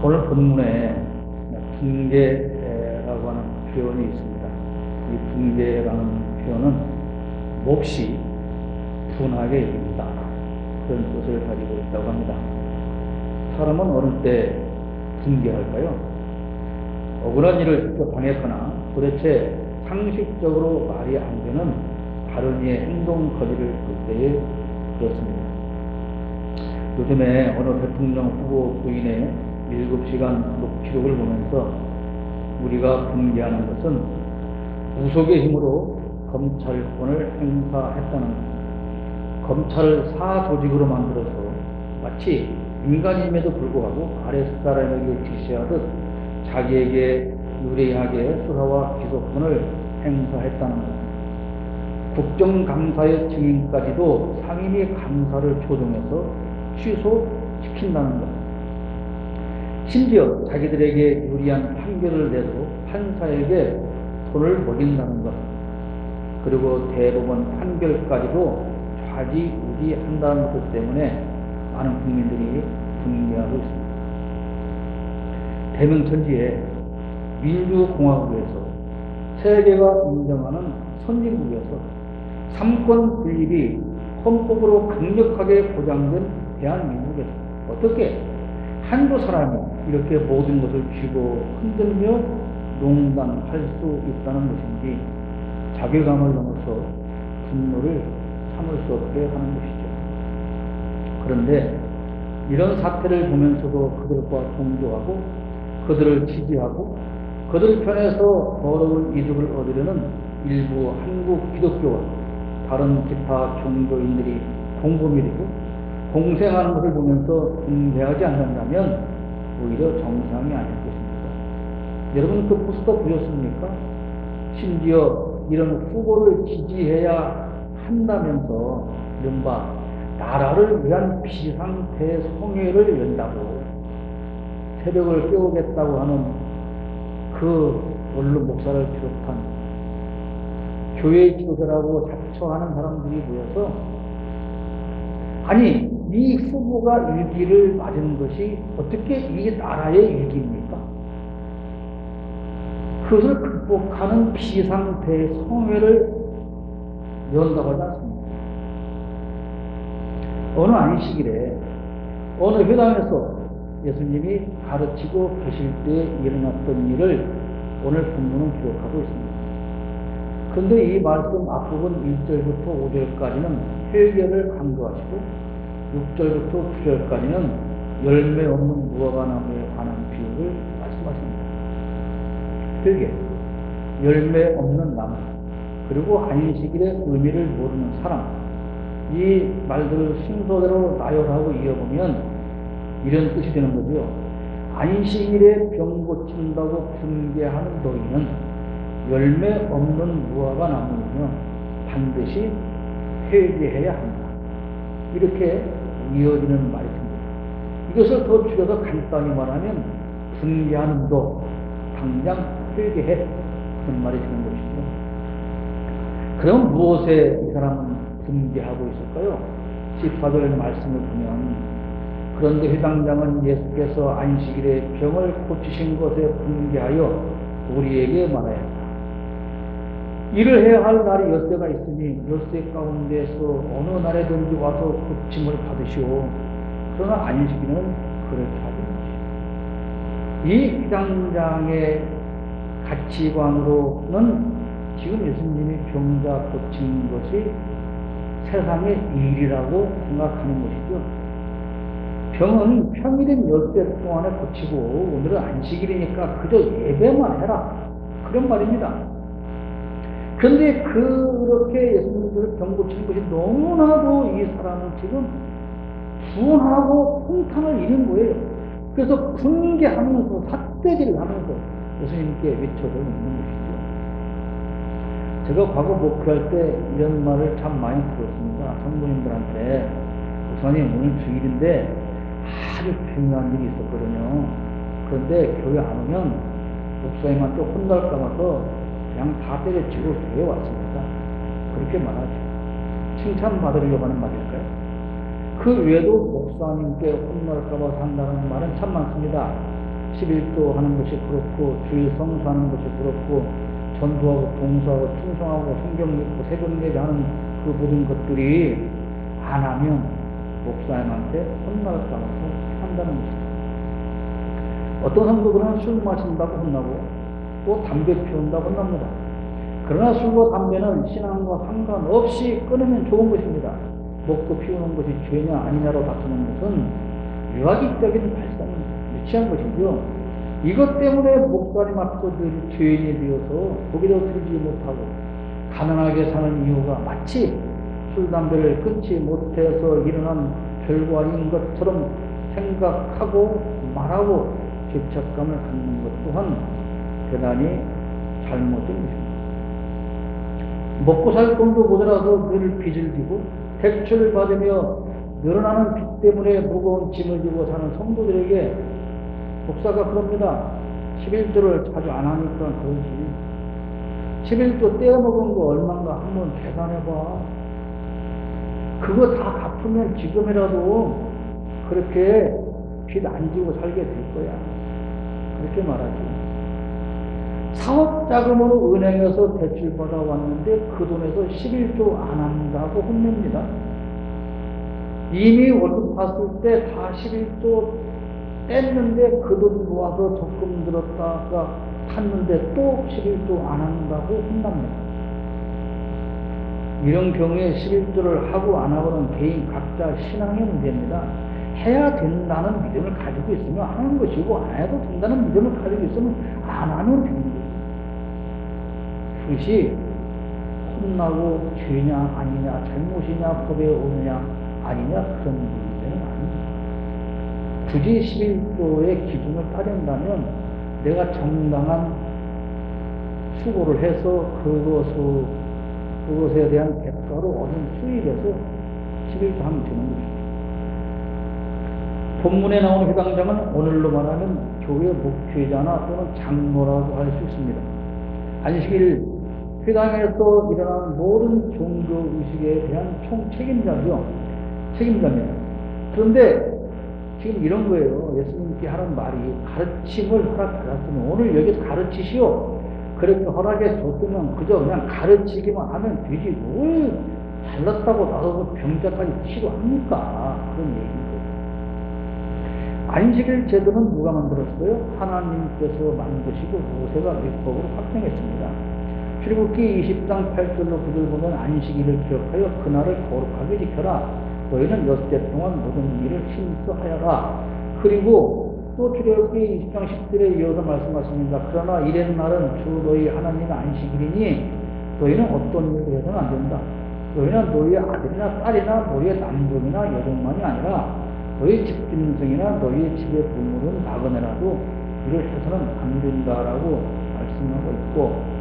오늘 본문에 분계라고 하는 표현이 있습니다. 이 분계라는 표현은 몹시 분하게 여긴다. 그런 뜻을 가지고 있다고 합니다. 사람은 어느 때 분개할까요? 억울한 일을 당했거나 도대체 상식적으로 말이 안 되는 다른 이의 행동 거지를 볼 때에 그렇습니다. 요즘에 어느 대통령 후보 부인의 7시간 녹취록을 보면서 우리가 분개하는 것은 우속의 힘으로 검찰권을 행사했다는 것. 검찰을 사조직으로 만들어서 마치 인간임에도 불구하고 아랫사람에게 지시하듯 자기에게 유리하게 수사와 기소권을 행사했다는 것. 국정감사의 증인까지도 상임위 감사를 조정해서 취소시킨다는 것. 심지어 자기들에게 유리한 판결을 내도 판사에게 돈을 먹인다는 것. 그리고 대법원 판결까지도 좌지우지한다는 것 때문에 많은 국민들이 분개하고 있습니다. 대명천지에 민주공화국에서 세계가 인정하는 선진국에서 삼권 분립이 헌법으로 강력하게 보장된 대한민국에서 어떻게 한두 사람이 이렇게 모든 것을 쥐고 흔들며 농단할 수 있다는 것인지 자괴감을 넘어서 분노를 참을 수 없게 하는 것이죠. 그런데 이런 사태를 보면서도 그들과 동조하고 그들을 지지하고 그들 편에서 더러운 이득을 얻으려는 일부 한국 기독교와 다른 기타 종교인들이 공범이 되고 공생하는 것을 보면서 분개하지 않는다면 오히려 정상이 아닐 것입니다. 여러분 그 포스터 보셨습니까? 심지어 이런 후보를 지지해야 한다면서 이른바 나라를 위한 비상대 성회를 연다고 새벽을 깨우겠다고 하는 그 원로 목사를 비롯한 교회 지도자라고 자처하는 사람들이 모여서 아니 이 후보가 일기를 맞은 것이 어떻게 이 나라의 일기입니까? 그것을 극복하는 비상대성회를 연다고 하지 않습니까? 어느 안식일에 어느 회당에서 예수님이 가르치고 계실 때 일어났던 일을 오늘 본문은 기록하고 있습니다. 그런데 이 말씀 앞부분 1절부터 5절까지는 회개를 강조하시고 6절부터 9절까지는 열매 없는 무화과 나무에 관한 비유를 말씀하십니다. 회개, 열매 없는 나무, 그리고 안식일의 의미를 모르는 사람, 이 말들을 순서대로 나열하고 이어보면 이런 뜻이 되는 거죠. 안식일에 병 고친다고 분개하는 너희는 열매 없는 무화과 나무이며 반드시 회개해야 한다. 이렇게 이어지는 말입니다. 이것을 더 줄여서 간단히 말하면 분개하는 너 당장 회개해 그런 말이 되는 것이죠. 그럼 무엇에 이 사람은 분개하고 있을까요? 18절 말씀을 보면 그런데 회당장은 예수께서 안식일에 병을 고치신 것에 분개하여 우리에게 말하였다. 일을 해야 할 날이 엿새가 있으니 엿새 가운데서 어느 날에든지 와서 고침을 받으시오. 그러나 안식일은 그렇게 마시오. 이 회당장의 가치관으로는 지금 예수님이 병자 고친 것이 세상의 일이라고 생각하는 것이죠. 병은 평일인 열대 동안에 고치고 오늘은 안식일이니까 그저 예배만 해라. 그런 말입니다. 그런데 그렇게 예수님들을 병 고치는 것이 너무나도 이 사람은 지금 분하고 통탄을 잃은 거예요. 그래서 분개하면서 삿대질을 하면서 예수님께 외쳐서 있는 것이죠. 제가 과거 목회할 때 이런 말을 참 많이 들었습니다. 성도님들한테 우선이 오늘 주일인데 아주 중요한 일이 있었거든요. 그런데 교회 안 오면 목사님한테 혼날까 봐서 그냥 다 때려치고 교회 왔습니다. 그렇게 말하죠. 칭찬받으려고 하는 말일까요? 그 외에도 목사님께 혼날까 봐 산다는 말은 참 많습니다. 11도 하는 것이 그렇고 주일 성수하는 것이 그렇고 전도하고 봉사하고 충성하고 성경 읽고 새벽 예배하는 그 모든 것들이 안 하면 목사님한테 혼날 까봐서 한다는 것이다. 어떤 성도들은 술 마신다고 혼나고 또 담배 피운다고 혼납니다. 그러나 술과 담배는 신앙과 상관없이 끊으면 좋은 것입니다. 먹고 피우는 것이 죄냐 아니냐로 다투는 것은 유아기적인 발상입니다. 유치한 것이죠. 이것 때문에 목사님 앞에서 늘 죄인이 되어서 고개도 들지 못하고 가난하게 사는 이유가 마치 술, 담배를 끊지 못해서 일어난 결과인 것처럼 생각하고 말하고 죄책감을 갖는 것 또한 대단히 잘못된 것입니다. 먹고 살 돈도 모자라서 늘 빚을 지고 대출을 받으며 늘어나는 빚 때문에 무거운 짐을 지고 사는 성도들에게 목사가 그럽니다. 11조를 자주 안 하니까 그러지. 11조 떼어먹은 거 얼마인가 한번 계산해봐. 그거 다 갚으면 지금이라도 그렇게 빚 안 지고 살게 될 거야. 그렇게 말하지. 사업 자금으로 은행에서 대출 받아 왔는데 그 돈에서 11조 안 한다고 혼냅니다. 이미 월급 봤을 때 다 11조 뗐는데 그 돈 모아서 적금 들었다가 탔는데 또 11조 안 한다고 혼납니다. 이런 경우에 11조를 하고 안 하고는 개인 각자 신앙의 문제입니다. 해야 된다는 믿음을 가지고 있으면 하는 것이고 안 해도 된다는 믿음을 가지고 있으면 안 하면 거예요. 그것이 혼나고 죄냐 아니냐 잘못이냐 법에 오느냐 아니냐 그런 문제는 아닙니다. 굳이 11조의 기준을 따른다면 내가 정당한 수고를 해서 그것을, 그것에 대한 대가로 얻은 수익에서 11조 하면 되는 것입니다. 본문에 나오는 회당장은 오늘로 말하면 교회 목회자나 또는 장로라고 할 수 있습니다. 안식일 회당에서 일어난 모든 종교 의식에 대한 총 책임자죠. 책임자입니다. 그런데 지금 이런 거예요. 예수님께 하는 말이 가르침을 허락받았으면 오늘 여기서 가르치시오. 그렇게 허락해 줬으면 그저 그냥 가르치기만 하면 되지. 뭘 잘났다고 나서서 병자까지 치료합니까? 그런 얘기죠. 안식일 제도는 누가 만들었어요? 하나님께서 만드시고 모세가 율법으로 확정했습니다. 출애굽기 20장 8절로 9절 보면 안식일을 기억하여 그날을 거룩하게 지켜라. 너희는 여섯 동안 모든 일을 신수하여라. 그리고 또 출애굽기 20장 10절에 이어서 말씀하십니다. 그러나 이런 날은 주 너희 하나님의 안식일이니 너희는 어떤 일을 해서는 안 된다. 너희는 너희의 아들이나 딸이나 너희의 남종이나 여종만이 아니라 너희 집짐승이나 너희 집의 동물은 나그네라도 이를 해서는 안 된다라고 말씀하고 있고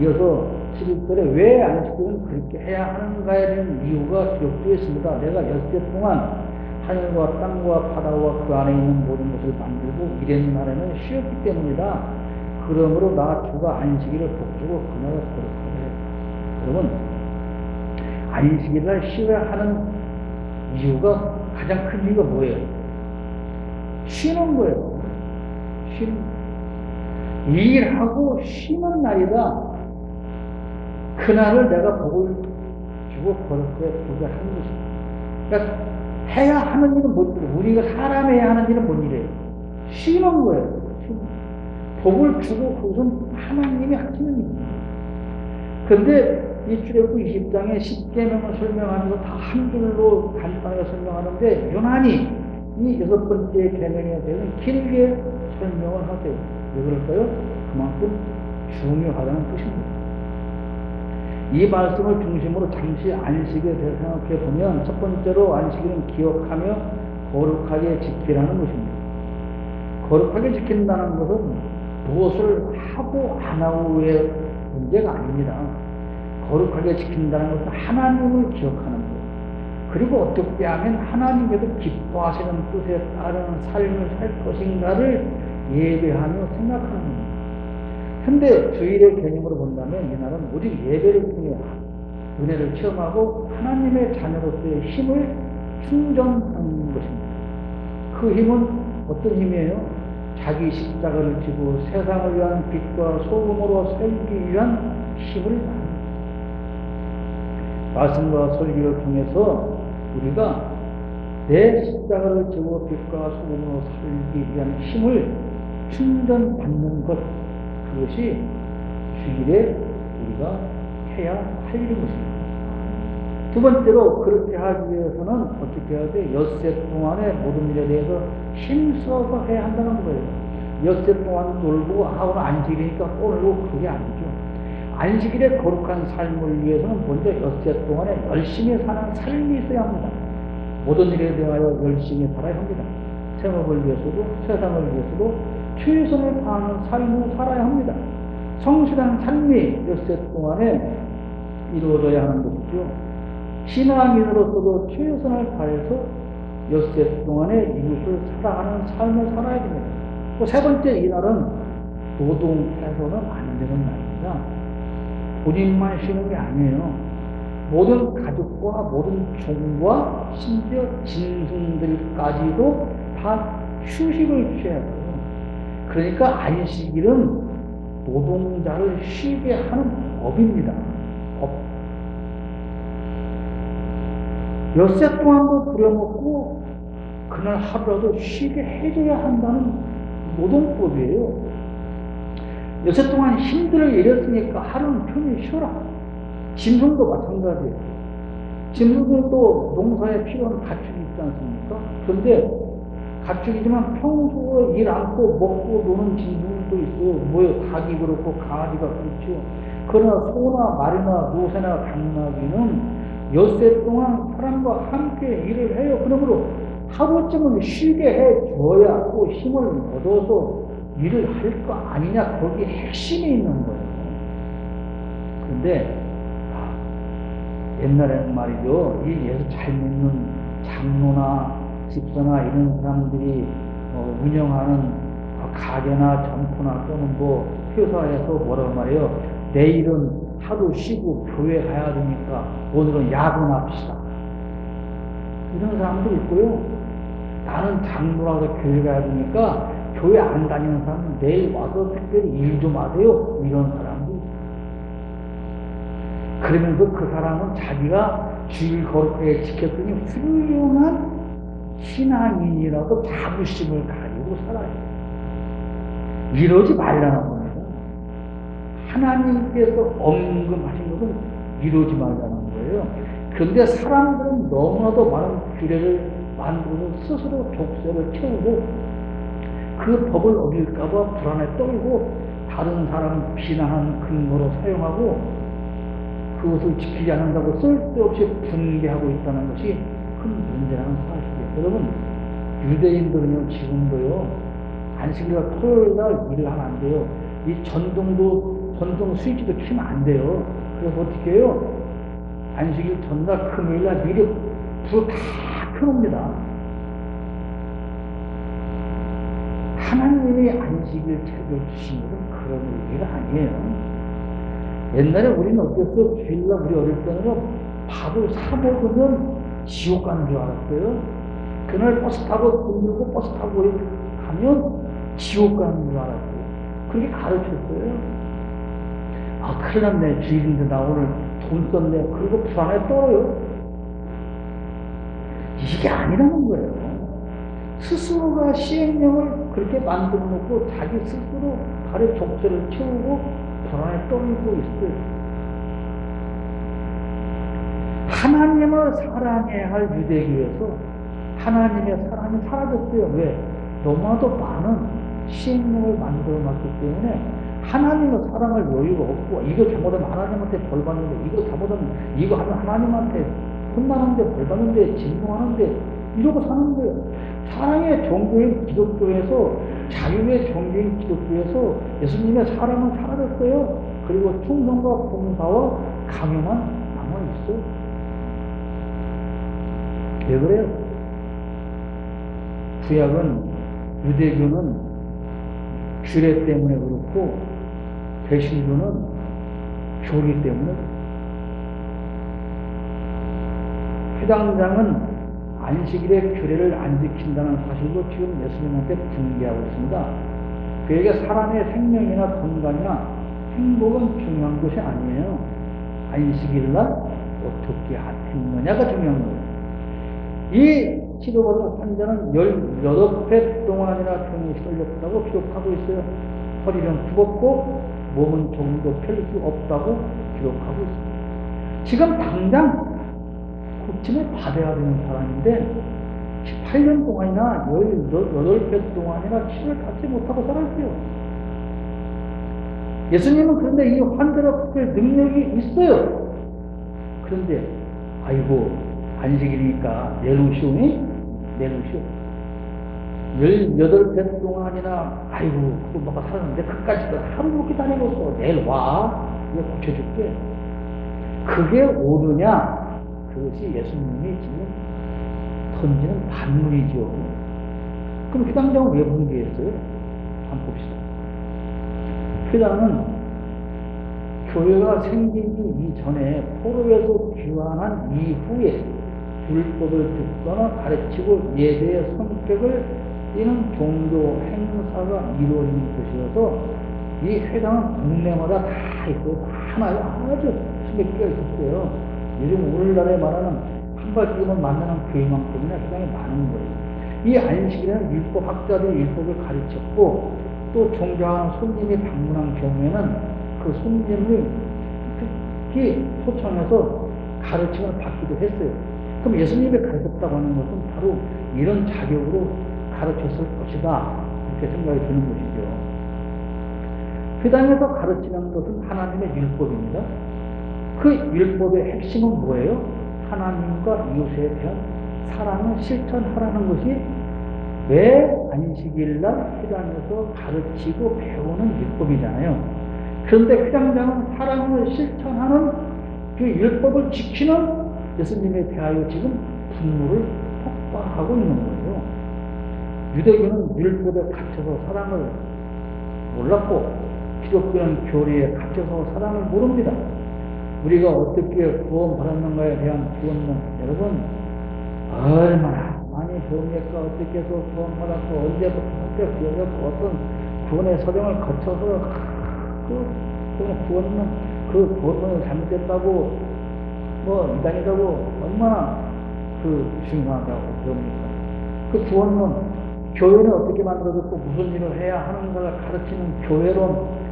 이어서 11절에 왜 안식일은 그렇게 해야 하는가에 대한 이유가 기록되어 있습니다. 내가 여섯 동안 하늘과 땅과 바다와 그 안에 있는 모든 것을 만들고 이런 날에는 쉬었기 때문이다. 그러므로 나 주가 안식일을 복주고 그날을 거룩하게 했다. 여러분 안식일날 쉬어야 하는 이유가 가장 큰 이유가 뭐예요? 쉬는 거예요. 쉬는 일하고 쉬는 날이다. 그날을 내가 복을 주고 거룩하게 보게 하는 것입니다. 그러니까 해야 하는 일은 못. 우리가 사람이 해야 하는 일은 뭔 일이에요? 쉬는 거예요. 복을 주고 그것은 하나님이 하시는 일입니다. 그런데 이 출애굽기 20장에 10계명을 설명하면서 다 한 줄로 간단하게 설명하는데 유난히 이 여섯 번째 계명에 대해서는 길게 설명을 하세요. 왜 그럴까요? 그만큼 중요하다는 뜻입니다. 이 말씀을 중심으로 잠시 안식에 대해 생각해 보면 첫 번째로 안식일은 기억하며 거룩하게 지키라는 것입니다. 거룩하게 지킨다는 것은 무엇을 하고 안 하고의 문제가 아닙니다. 거룩하게 지킨다는 것은 하나님을 기억하는 것. 그리고 어떻게 하면 하나님께서 기뻐하시는 뜻에 따른 삶을 살 것인가를 예배하며 생각하는 겁니다. 현대 주일의 개념으로 본 다면 이날은 오직 예배를 통해 은혜를 체험하고 하나님의 자녀로서의 힘을 충전하는 것입니다. 그 힘은 어떤 힘이에요? 자기 십자가를 지고 세상을 위한 빛과 소금으로 살기 위한 힘을. 말씀과 설교를 통해서 우리가 내 십자가를 지고 빛과 소금으로 살기 위한 힘을 충전받는 것 그것이 주일에 우리가 해야 할 일인 것입니다. 두 번째로 그렇게 하기 위해서는 어떻게 해야 돼? 엿새 동안에 모든 일에 대해서 힘써서 해야 한다는 거예요. 엿새 동안 놀고 아 오늘 안식이니까 또 놀고 그게 아니죠. 안식일의 거룩한 삶을 위해서는 먼저 엿새 동안에 열심히 사는 삶이 있어야 합니다. 모든 일에 대하여 열심히 살아야 합니다. 생업을 위해서도 세상을 위해서도 최선을 다하는 삶을 살아야 합니다. 성실한 삶이 엿새 동안에 이루어져야 하는 것이죠. 신앙인으로서도 최선을 다해서 엿새 동안에 이웃을 사랑하는 삶을 살아야 됩니다. 또 세 번째 이날은 노동해서는 안 되는 날입니다. 본인만 쉬는 게 아니에요. 모든 가족과 모든 종과 심지어 짐승들까지도 다 휴식을 취해야 돼요. 그러니까 안식일은 노동자를 쉬게 하는 법입니다. 법. 엿새 동안도 부려먹고 그날 하루라도 쉬게 해줘야 한다는 노동법이에요. 엿새 동안 힘들어 일했으니까 하루는 편히 쉬어라. 짐승도 마찬가지예요. 짐승들도 농사에 필요한 가축이 있지 않습니까? 그런데 가축이지만 평소에 일 않고 먹고 노는 짐승 도 있고, 뭐 닭이 그렇고 강아지가 그렇죠. 그러나 소나 말이나 노새나 당나귀는 엿새 동안 사람과 함께 일을 해요. 그러므로 하루쯤은 쉬게 해줘야 또 힘을 얻어서 일을 할 거 아니냐. 거기에 핵심이 있는 거예요. 그런데 옛날에는 말이죠. 이 예수 잘 믿는 장로나 집사나 이런 사람들이 어, 운영하는 어, 가게나 점포나 또는 뭐 회사에서 뭐라고 말해요. 내일은 하루 쉬고 교회 가야 되니까 오늘은 야근합시다. 이런 사람도 있고요. 나는 장로라서 교회 가야 되니까 교회 안 다니는 사람은 내일 와서 특별히 일 좀 하세요. 이런 사람도 있어요. 그러면서 그 사람은 자기가 주일 거룩하게 지켰더니 훌륭한 신앙인이라고 자부심을 가지고 살아요. 이러지 말라는 겁니다. 하나님께서 언급하신 것은 이러지 말라는 거예요. 그런데 사람들은 너무나도 많은 규례를 만들어서 스스로 족쇄를 채우고 그 법을 어길까봐 불안에 떨고 다른 사람을 비난하는 근거로 사용하고 그것을 지키지 않는다고 쓸데없이 분개하고 있다는 것이 큰 문제라는 사실이에요. 여러분, 유대인들은요, 지금도요, 안식일과 토요일 날 일을 하면 안 돼요. 이 전등도, 전등 스위치도 키면 안 돼요. 그래서 어떻게 해요? 안식일 전날 금요일 날 미리 불을 다 켜놓습니다. 하나님이 안식일 책을 주신 것은 그런 의미가 아니에요. 옛날에 우리는 어땠어? 주일날 우리 어릴 때는 밥을 사 먹으면 지옥 가는 줄 알았어요. 그날 버스 타고 돈 들고 버스 타고 가면 지옥 가는 줄 알았어요. 그렇게 가르쳤어요. 아, 큰일 났네. 주일인데 나 오늘 돈 썼네. 그리고 불안에 떨어요. 이게 아니라는 거예요. 스스로가 시행령을 그렇게 만들어 놓고 자기 스스로 발에 족쇄를 채우고 불안에 떨고 있어요. 하나님을 사랑해야 할 유대교에서 하나님의 사랑이 사라졌어요. 왜? 너무나도 많은 시행령을 만들어 놨기 때문에 하나님의 사랑할 여유가 없고 이거 잘못하면 하나님한테 벌 받는데 이거 잘못하면 이거 하면 하나님한테 혼나는데 벌 받는데 진노하는데 이러고 사는 거예요. 사랑의 종교인 기독교에서 자유의 종교인 기독교에서 예수님의 사랑은 사라졌어요. 그리고 충성과 봉사와 강요만 남아 있어요. 왜 그래요? 구약은 유대교는 규례 때문에 그렇고 배신교는 교리 때문에 해당장은 안식일의 규례를 안 지킨다는 사실도 지금 예수님한테 분개하고 있습니다. 그에게 사람의 생명이나 건강이나 행복은 중요한 것이 아니에요. 안식일날 어떻게 했느냐가 중요한 거예요. 이 치료받은 환자는 18회 동안이나 병이 걸렸다고 기록하고 있어요. 허리는 굽었고 몸은 조금도 펼 수 없다고 기록하고 있습니다. 지금 당장 국침을 받아야 되는 사람인데 18년 동안이나 18회 동안이나 치료를 받지 못하고 살았어요. 예수님은 그런데 이 환자를 극복할 능력이 있어요. 그런데 아이고 안식일이니까 내놓으시오니 내놓으시오. 18배 동안이나 아이고 그거 먹고 살았는데 그까지 하루 먹기 다니고서 내일 와 이거 고쳐줄게. 그게 옳으냐? 그것이 예수님이 지금 던지는 반문이죠. 그럼 회당장은 왜 붕괴했어요? 한번 봅시다. 회당은 교회가 생기기 이전에 포로에서 귀환한 이후에 율법을 듣거나 가르치고 예배의 성격을 띠는 종교 행사가 이루어지는 곳이어서 이 회당은 동네마다 다 있고 하나에 아주 수백 개가 있었어요. 요즘 오늘날에 말하는 한 발짝만 만나는 교회만큼이나 회당이 많은 거예요. 이 안식일에는 율법 학자들이 율법을 가르쳤고 또 종교하는 손님이 방문한 경우에는 그 손님을 특히 초청해서 가르침을 받기도 했어요. 그럼 예수님이 가르쳤다고 하는 것은 바로 이런 자격으로 가르쳤을 것이다. 이렇게 생각이 드는 것이죠. 회당에서 가르치는 것은 하나님의 율법입니다. 그 율법의 핵심은 뭐예요? 하나님과 이웃에 대한 사랑을 실천하라는 것이 매 안식일날 회당에서 가르치고 배우는 율법이잖아요. 그런데 회당장은 사랑을 실천하는 그 율법을 지키는 예수님에 대하여 지금 분노를 폭발하고 있는 거예요. 유대교는 율법에 갇혀서 사랑을 몰랐고 기독교는 교리에 갇혀서 사랑을 모릅니다. 우리가 어떻게 구원받았는가에 대한 구원론 여러분 얼마나 많이 배웁니까? 어떻게 해서 구원받았고 언제부터 합격되었고 어떤 구원의 서정을 거쳐서 그 구원은 그 구원론을 잘못했다고 뭐 이단이라고 얼마나 그 중요하다고 배웁니까? 그 구원론 교회는 어떻게 만들어졌고 무슨 일을 해야 하는가를 가르치는 교회론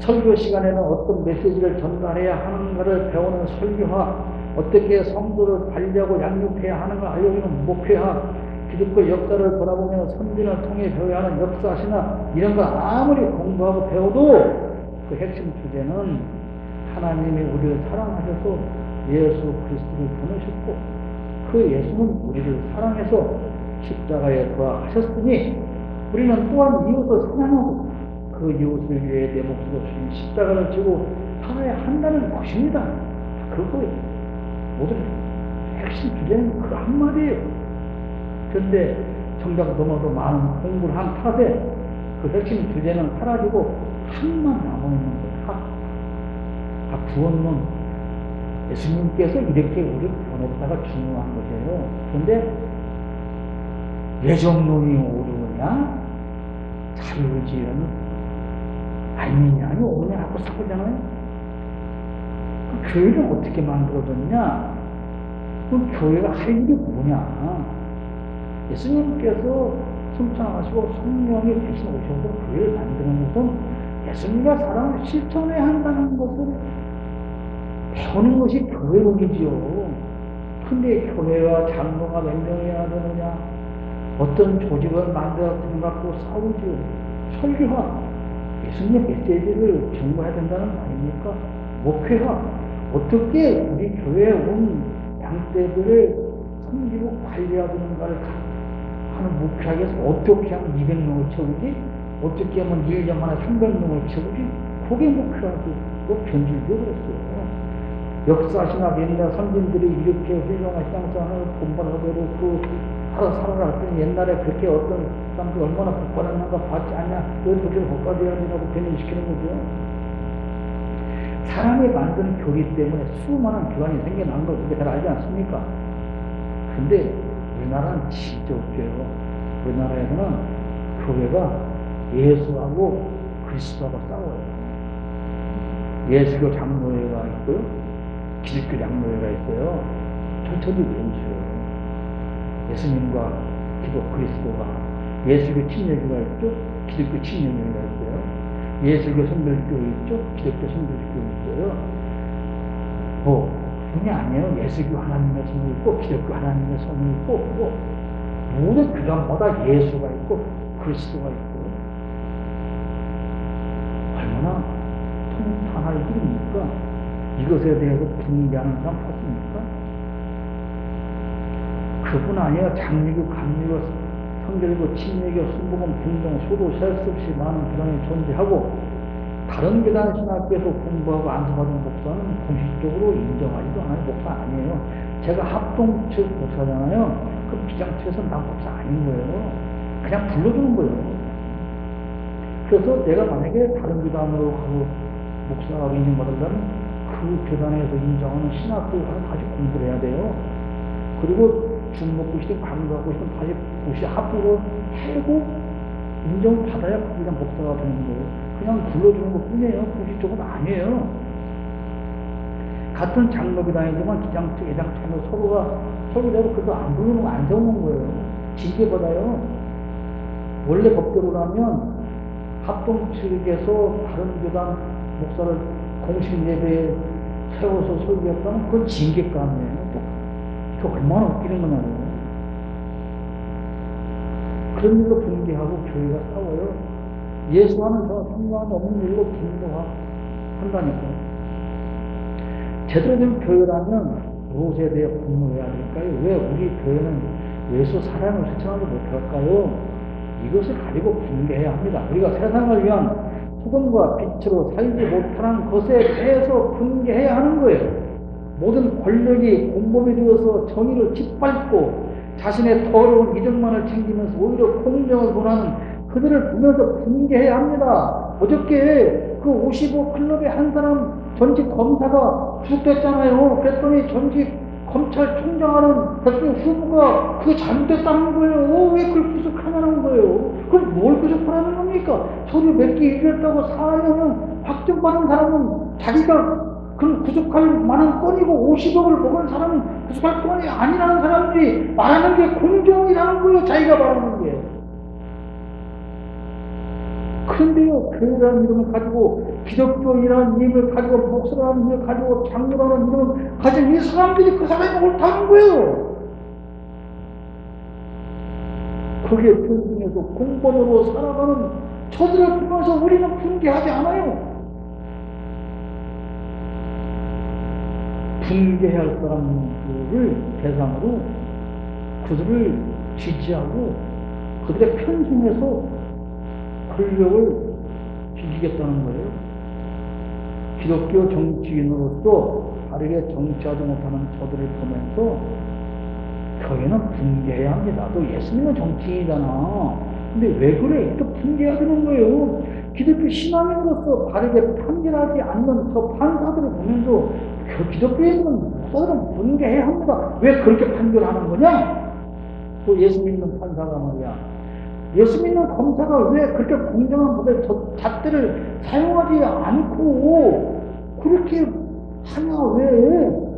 설교 시간에는 어떤 메시지를 전달해야 하는가를 배우는 설교학 어떻게 성도를 관리하고 양육해야 하는가 알려주는 목회학 기독교 역사를 돌아보며 선진을 통해 배워야 하는 역사시나 이런 거 아무리 공부하고 배워도 그 핵심 주제는 하나님이 우리를 사랑하셔서 예수 그리스도를 보내셨고 그 예수는 우리를 사랑해서 십자가에 돌아가셨으니 우리는 또한 이웃을 사랑하고 그 이웃을 위해 내 목숨을 주신 십자가를 지고 살아야 한다는 것입니다. 그거예요. 모든 핵심 주제는 그 한마디예요. 그런데 정작 너무도 많은 공부를 한 탓에 그 핵심 주제는 사라지고 한만 남아있는. 한. 다 구원론. 예수님께서 이렇게 우리를 보냈다가 중요한 것이에요. 그런데 예정론이 오르냐? 자유지은 아니냐니 오냐 하고 싸우잖아요. 그 교회를 어떻게 만들어졌냐? 그 교회가 할 일이 뭐냐? 예수님께서 승천하시고 성령이 대신 오셔서 교회를 만드는 것은 예수님과 사랑을 실천해야 한다는 것을 배우는 것이 교회론이지요. 근데 교회와 장로가 몇 명이나 되느냐? 어떤 조직을 만들어 갖고 싸우지요. 설교와 예수님의 메시지를 전거해야 된다는 말입니까? 목회가 어떻게 우리 교회에 온 양떼들을 섬기고 관리하는가를 하는 목회하겠어 어떻게 하면 200명을 채우지? 어떻게 하면 1년 만에 300명을 채우지? 그게 목회라고 그 변질되어 버렸어요. 역사시나 옛날 선진들이 이렇게 훌륭한 신앙생활을 본받아대로 그 살아 살아라 했더니 옛날에 그렇게 어떤 사람들 얼마나 복받았는가 봤지 않냐 왜 그렇게 복받아야 되냐고 변형시키는 거죠 사람이 만든 교리 때문에 수많은 교환이 생겨난 걸 우리가 잘 알지 않습니까? 근데 우리나라는 진짜 웃겨요 우리나라에서는 교회가 예수하고 그리스도하고 싸워요. 예수교 장로회가 있고요. 기독교 장로회가 있어요. 철저히 왼수예요. 예수님과 기독 그리스도가 예수교 침례교가 있죠. 기독교 침례교가 있어요. 예수교 선별교 있죠. 기독교 선별교 있어요. 뭐 그게 아니에요. 예수교 하나님의 성이 있고 기독교 하나님의 성이 있고 뭐 모든 교단마다 예수가 있고 그리스도가 있고 얼마나 통탄할 일입니까? 이것에 대해서 분개하는 사람 봤습니까? 그뿐 아니에요. 장리교, 감리교, 성결교, 침례교, 순복음, 분동, 소도, 셀수 없이 많은 교단이 존재하고 다른 교단 신학교에서 공부하고 안수받은 목사는 공식적으로 인정하지도 않아요. 목사 아니에요. 제가 합동 측 목사잖아요. 그 비장 측에서 난 목사 아닌 거예요. 그냥 불러주는 거예요. 그래서 내가 만약에 다른 교단으로 그 목사가 인정받으려면 그 교단에서 인정하는 신학교를 다시 공부를 해야 돼요. 그리고 중목고시든 강조하고시든 다시 고시 합격을 해고 인정받아야 그냥 목사가 되는 거예요. 그냥 불러주는 것 뿐이에요. 공식적으로 아니에요. 같은 장로교단이지만 기장측, 애장측은 서로가 서로대로 그거 안 부르는 거안 적는 거예요. 징계받아요. 원래 법대로라면 합동 측에서 다른 교단 목사를 공식 예배에 세워서 설교했다면 그건 징계감이에요. 또그 얼마나 웃기는 거냐고. 그런 일로 분개하고 교회가 싸워요. 예수와는 저 상관 없는 일로 분노한다니까요. 제대로 된 교회라면 무엇에 대해 분노해야 될까요? 왜 우리 교회는 예수 사랑을 실천하지 못할까요? 이것을 가지고 분개해야 합니다. 우리가 세상을 위한 소금과 빛으로 살지 못하는 것에 대해서 분개해야 하는 거예요. 모든 권력이 공범이 되어서 정의를 짓밟고 자신의 더러운 이득만을 챙기면서 오히려 공정을 원하는 그들을 보면서 분개해야 합니다. 어저께 그 55 클럽의 한 사람 전직 검사가 구속됐잖아요. 그랬더니 전직 검찰총장하는 대통령 후보가 그게 잘못됐다는 거예요. 왜 그걸 구속하냐는 거예요. 그럼 뭘 구속하라는 겁니까? 서류 몇개 이랬다고 4년은 확정받은 사람은 자기가 그럼 구속할 만한 건이고 50억을 먹은 사람은 구속할 건이 아니라는 사람들이 말하는 게 공정이라는 거예요. 자기가 말하는 게. 그런데요, 교회라는 이름을 가지고, 기독교이라는 이름을 가지고, 목사라는 이름을 가지고, 장로라는 이름을 가진 이 사람들이 그 사람이 옳다는 거예요. 그게 편중에서 공범으로 살아가는 저들을 보면서 우리는 분개하지 않아요. 분개할 사람들을 대상으로 그들을 지지하고 그들의 편중에서 권력을 비기겠다는 거예요. 기독교 정치인으로서 바르게 정치하지 못하는 저들을 보면서 교회는 분개해야 합니다. 또 예수님은 정치인이잖아. 근데 왜 그래? 또 분개해야 되는 거예요. 기독교 신앙인으로서 바르게 판결하지 않는 저 판사들을 보면서 그 기독교에 있는 목사들은 분개해야 합니다. 왜 그렇게 판결하는 거냐? 또 예수 믿는 판사가 말이야. 예수 믿는 검사가 왜 그렇게 공정한 저 잣대를 사용하지 않고 그렇게 하냐, 왜?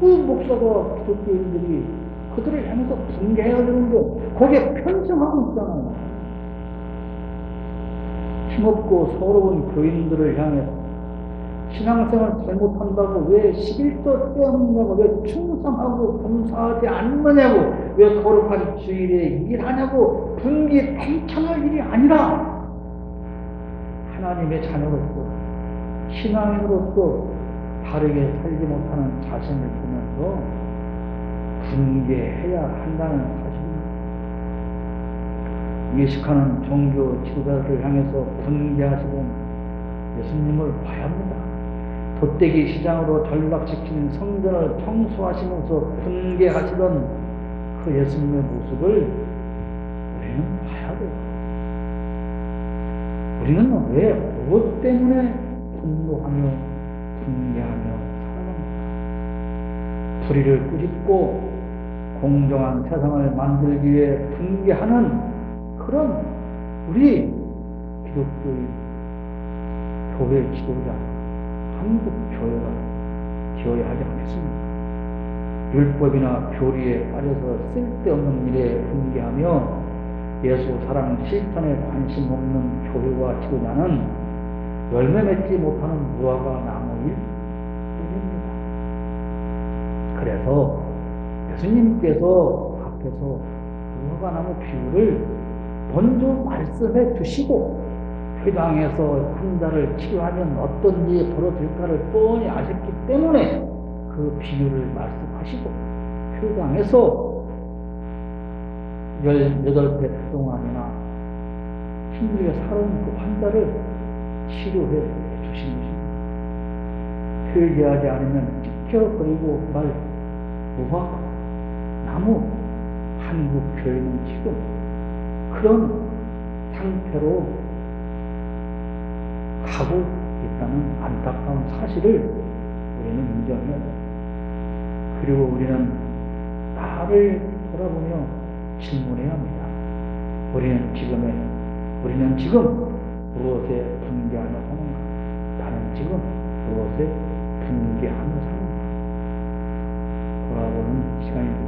그 목사가 기독교인들이 그들을 향해서 분개해야 되는데 거기에 편성하고 있잖아요. 힘없고 서러운 교인들을 향해 신앙생활 잘못한다고 왜 11조 떼었느냐고 왜 충성하고 봉사하지 않느냐고 왜 거룩한 주일에 일하냐고 분기 팽창할 일이 아니라 하나님의 자녀로서 신앙인으로서 바르게 살지 못하는 자신을 보면서 분개해야 한다는 사실입니다. 예식하는 종교 지도자들을 향해서 분개하시던 예수님을 봐야 합니다. 돗대기 시장으로 전락시킨 성전을 청소하시면서 분개하시던 그 예수님의 모습을 우리는 봐야 돼요. 우리는 왜 무엇 때문에 분노하며 분개하며 살아갑니까? 불의를 꾸짖고 공정한 세상을 만들기 위해 분개하는 그런 우리 기독교의 교회 지도자 한국 교회가 되어야 하지 않겠습니까? 율법이나 교리에 빠져서 쓸데없는 일에 분개하며 예수 사랑 실천에 관심 없는 교회와 지도자는 열매 맺지 못하는 무화과 나무일 뿐입니다. 그래서 예수님께서 앞에서 무화과 나무 비유를 먼저 말씀해 주시고 한 달을 치료하면 어떤 일이 벌어질까를 뻔히 아셨기 때문에 그 비유를 말씀하시고 회당에서 18배 동안이나 힘들게 살아온 그 환자를 치료해 주신 것입니다. 회개하지 않으면 지켜버리고 말 무화과, 나무, 한국 교회는 지금 그런 상태로 하고 있다는 안타까운 사실을 우리는 인정해야 돼. 그리고 우리는 나를 돌아보며 질문해야 합니다. 우리는 지금의, 우리는 지금 무엇에 분개하며 사는가? 나는 지금 무엇에 분개하며 사는가? 돌아보는 시간입니다.